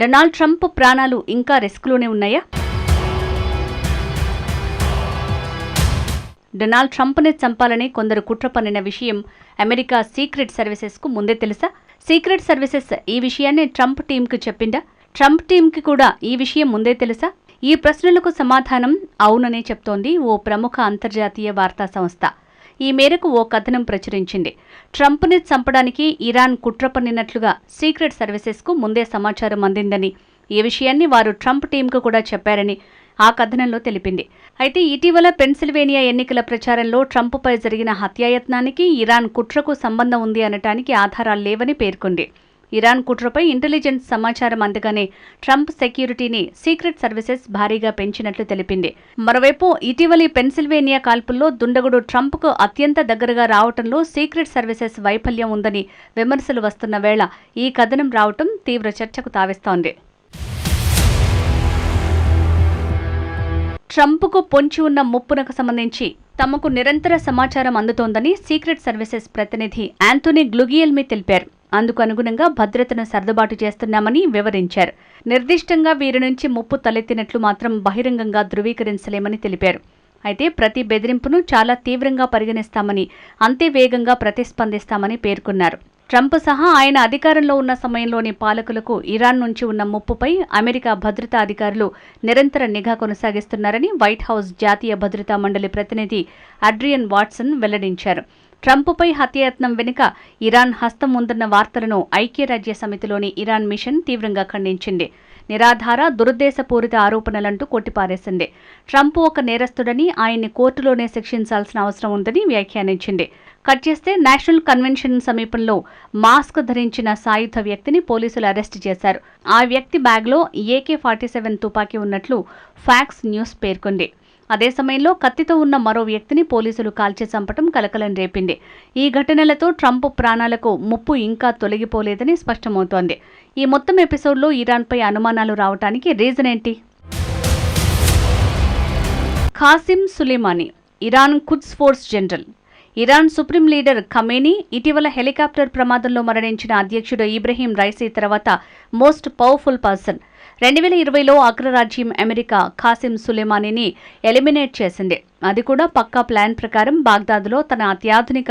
Donald Trump ప్రాణాలు ఇంకా రిస్క్లోనే ఉన్నాయా? డొనాల్డ్ ట్రంప్ని చంపాలని కొందరు కుట్ర పన్నిన విషయం అమెరికా సీక్రెట్ సర్వీసెస్కు ముందే తెలుసా? సీక్రెట్ సర్వీసెస్ ఈ విషయాన్ని ట్రంప్ టీంకు చెప్పిందా? ట్రంప్ టీంకి కూడా ఈ విషయం ముందే తెలుసా? ఈ ప్రశ్నలకు సమాధానం అవుననే చెప్తోంది ఓ ప్రముఖ అంతర్జాతీయ వార్తా సంస్థ. ఈ మేరకు ఓ కథనం ప్రచురించింది. ట్రంప్ని చంపడానికి ఇరాన్ కుట్ర పన్నినట్లుగా సీక్రెట్ సర్వీసెస్కు ముందే సమాచారం అందిందని ఈ విషయాన్ని వారు ట్రంప్ టీంకు కూడా చెప్పారని ఆ కథనంలో తెలిపింది. అయితే ఇటీవల పెన్సిల్వేనియా ఎన్నికల ప్రచారంలో ట్రంప్పై జరిగిన హత్యాయత్నానికి ఇరాన్ కుట్రకు సంబంధం ఉంది అనటానికి ఆధారాలు లేవని పేర్కొంది. ఇరాన్ కుట్రపై ఇంటెలిజెన్స్ సమాచారం అందగానే ట్రంప్ సెక్యూరిటీని సీక్రెట్ సర్వీసెస్ భారీగా పెంచినట్లు తెలిపింది. మరోవైపు ఇటీవలి పెన్సిల్వేనియా కాల్పుల్లో దుండగుడు ట్రంప్కు అత్యంత దగ్గరగా రావటంలో సీక్రెట్ సర్వీసెస్ వైఫల్యం ఉందని విమర్శలు వస్తున్న వేళ ఈ కథనం రావటం తీవ్ర చర్చకు తావిస్తోంది. ట్రంప్కు పొంచి ఉన్న ముప్పునకు సంబంధించి తమకు నిరంతర సమాచారం అందుతోందని సీక్రెట్ సర్వీసెస్ ప్రతినిధి యాంటోనీ గ్లుగియల్మి తెలిపారు. అందుకు అనుగుణంగా భద్రతను సర్దుబాటు చేస్తున్నామని వివరించారు. నిర్దిష్టంగా వీరి నుంచి ముప్పు తలెత్తినట్లు మాత్రం బహిరంగంగా ధృవీకరించలేమని తెలిపారు. అయితే ప్రతి బెదిరింపును చాలా తీవ్రంగా పరిగణిస్తామని అంతే వేగంగా ప్రతిస్పందిస్తామని పేర్కొన్నారు. ట్రంప్ సహా ఆయన అధికారంలో ఉన్న సమయంలోని పాలకులకు ఇరాన్ నుంచి ఉన్న ముప్పుపై అమెరికా భద్రతా అధికారులు నిరంతర నిఘా కొనసాగిస్తున్నారని వైట్ హౌస్ జాతీయ భద్రతా మండలి ప్రతినిధి అడ్రియన్ వాట్సన్ వెల్లడించారు. ట్రంప్పై హత్యాయత్నం వెనుక ఇరాన్ హస్తం ఉందన్న వార్తలను ఐక్యరాజ్య సమితిలోని ఇరాన్ మిషన్ తీవ్రంగా ఖండించింది. నిరాధార దురుద్దేశపూరిత ఆరోపణలంటూ కొట్టిపారేసింది. ట్రంప్ ఒక నేరస్తుడని ఆయన్ని కోర్టులోనే శిక్షించాల్సిన అవసరం ఉందని వ్యాఖ్యానించింది. కట్ చేస్తే నేషనల్ కన్వెన్షన్ సమీపంలో మాస్క్ ధరించిన సాయుధ వ్యక్తిని పోలీసులు అరెస్టు చేశారు. ఆ వ్యక్తి బ్యాగ్లో ఏకే ఫార్టీ సెవెన్ తుపాకీ ఉన్నట్లు ఫ్యాక్స్ న్యూస్ పేర్కొంది. అదే సమయంలో కత్తితో ఉన్న మరో వ్యక్తిని పోలీసులు కాల్చి చంపటం కలకలం రేపింది. ఈ ఘటనలతో ట్రంప్ ప్రాణాలకు ముప్పు ఇంకా తొలగిపోలేదని స్పష్టమవుతోంది. ఈ మొత్తం ఎపిసోడ్లో ఇరాన్పై అనుమానాలు రావటానికి రీజన్ ఏంటి? Qasem Soleimani Iran Quds force general. Iran supreme leader Khamenei ఇటీవల హెలికాప్టర్ ప్రమాదంలో మరణించిన అధ్యక్షుడు ఇబ్రహీం రైసీ తర్వాత మోస్ట్ పవర్ఫుల్ పర్సన్. రెండు వేల ఇరవైలో అగ్రరాజ్యం అమెరికా ఖాసిం సులేమానీని ఎలిమినేట్ చేసింది. అది కూడా పక్కా ప్లాన్ ప్రకారం బాగ్దాద్లో తన అత్యాధునిక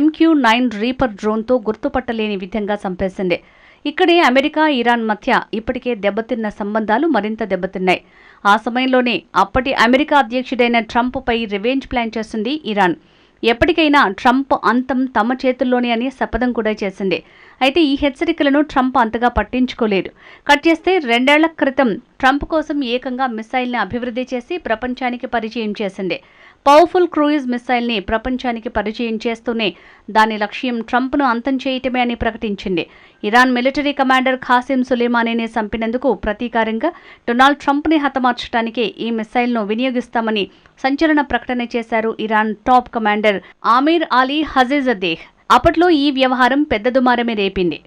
ఎంక్యూ నైన్ రీపర్ డ్రోన్తో గుర్తుపట్టలేని విధంగా చంపేసింది. ఇక్కడే అమెరికా ఇరాన్ మధ్య ఇప్పటికే దెబ్బతిన్న సంబంధాలు మరింత దెబ్బతిన్నాయి. ఆ సమయంలోనే అప్పటి అమెరికా అధ్యక్షుడైన ట్రంప్పై రివెంజ్ ప్లాన్ చేసింది ఇరాన్. ఎప్పటికైనా ట్రంప్ అంతం తమ చేతుల్లోనే అని శపథం కూడా చేసింది. అయితే ఈ హెచ్చరికలను ట్రంప్ అంతగా పట్టించుకోలేదు. కట్ చేస్తే రెండేళ్ళ క్రితం ట్రంప్ కోసం ఏకంగా మిసైల్ని అభివృద్ధి చేసి ప్రపంచానికి పరిచయం చేసింది. పవర్ఫుల్ క్రూయిజ్ మిసైల్ని ప్రపంచానికి పరిచయం చేస్తూనే దాని లక్ష్యం ట్రంప్ను అంతం చేయటమే అని ప్రకటించింది. ఇరాన్ మిలిటరీ కమాండర్ ఖాసిం సులేమానీని చంపినందుకు ప్రతీకారంగా డొనాల్డ్ ట్రంప్ని హతమార్చడానికి ఈ మిసైల్ను వినియోగిస్తామని సంచలన ప్రకటన చేశారు Iran top commander Amir Ali Hajizadeh అప్పట్లో ఈ వ్యవహారం పెద్ద దుమారమే రేపింది.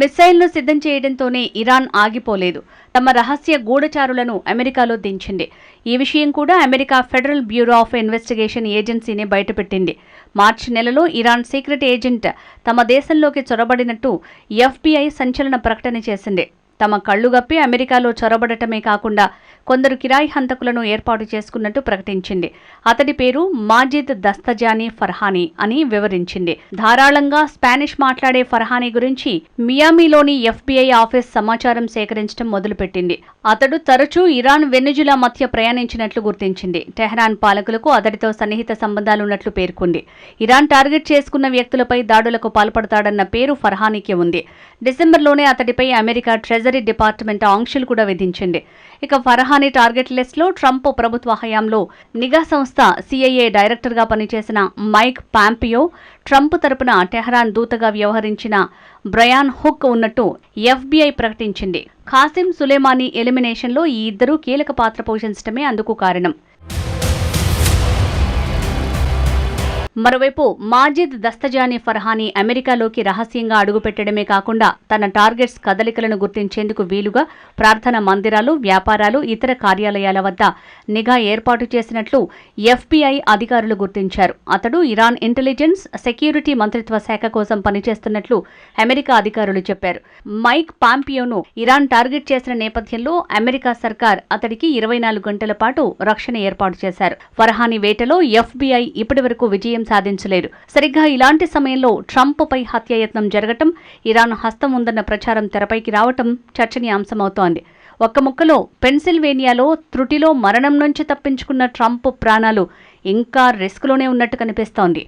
మిసైల్ను సిద్ధం చేయడంతోనే ఇరాన్ ఆగిపోలేదు. తమ రహస్య గూఢచారులను అమెరికాలో దించింది. ఈ విషయం కూడా America federal bureau of investigation ఏజెన్సీనే బయటపెట్టింది. మార్చి నెలలో ఇరాన్ సీక్రెట్ ఏజెంట్ తమ దేశంలోకి చొరబడినట్టు ఎఫ్బీఐ సంచలన ప్రకటన చేసింది. తమ కళ్ళుగప్పి అమెరికాలో చొరబడటమే కాకుండా కొందరు కిరాయి హంతకులను ఏర్పాటు చేసుకున్నట్టు ప్రకటించింది. అతడి పేరు మాజిద్ దస్తజానీ ఫర్హానీ అని వివరించింది. ధారాళంగా స్పానిష్ మాట్లాడే ఫర్హానీ గురించి మియామిలోని ఎఫ్బీఐ ఆఫీస్ సమాచారం సేకరించడం మొదలుపెట్టింది. అతడు తరచూ ఇరాన్ వెనుజులా మధ్య ప్రయాణించినట్లు గుర్తించింది. టెహరాన్ పాలకులకు అతడితో సన్నిహిత సంబంధాలున్నట్లు పేర్కొంది. ఇరాన్ టార్గెట్ చేసుకున్న వ్యక్తులపై దాడులకు పాల్పడతాడన్న పేరు ఫర్హానీకి ఉంది. డిసెంబర్లోనే అతడిపై అమెరికా ట్రెజరీ డిపార్ట్మెంట్ ఆంక్షలు కూడా విధించింది. ఇక ఫర్హాన్ టార్గెట్ లిస్టులో ట్రంప్ ప్రభుత్వ హయాంలో నిఘా సంస్థ సిఐఏ డైరెక్టర్గా పనిచేసిన మైక్ పాంపియో ట్రంప్ తరపున టెహరాన్ దూతగా వ్యవహరించిన బ్రయాన్ హుక్ ఉన్నట్టు ఎఫ్బీఐ ప్రకటించింది. ఖాసిం సులేమానీ ఎలిమినేషన్లో ఈ ఇద్దరూ కీలక పాత్ర పోషించడమే అందుకు కారణం. మరోవైపు మాజిద్ దస్తజానీ ఫర్హానీ అమెరికాలోకి రహస్యంగా అడుగుపెట్టడమే కాకుండా తన టార్గెట్స్ కదలికలను గుర్తించేందుకు వీలుగా ప్రార్థన మందిరాలు వ్యాపారాలు ఇతర కార్యాలయాల వద్ద నిఘా ఏర్పాటు చేసినట్లు ఎఫ్బీఐ అధికారులు గుర్తించారు. అతడు ఇరాన్ ఇంటెలిజెన్స్ సెక్యూరిటీ మంత్రిత్వ శాఖ కోసం పనిచేస్తున్నట్లు అమెరికా అధికారులు చెప్పారు. మైక్ పాంపియోను ఇరాన్ టార్గెట్ చేసిన నేపథ్యంలో అమెరికా సర్కార్ అతడికి ఇరవై నాలుగు గంటల పాటు రక్షణ ఏర్పాటు చేశారు. ఫర్హానీ వేటలో ఎఫ్బీఐ ఇప్పటివరకు విజయం సాధించలేదు. సరిగ్గా ఇలాంటి సమయంలో ట్రంప్ పై హత్యాయత్నం జరగటం ఇరాన్ హస్తం ఉందన్న ప్రచారం తెరపైకి రావటం చర్చనీయాంశమవుతోంది. ఒక్క ముక్కలో పెన్సిల్వేనియాలో త్రుటిలో మరణం నుంచి తప్పించుకున్న ట్రంప్ ప్రాణాలు ఇంకా రిస్క్లోనే ఉన్నట్టు కనిపిస్తోంది.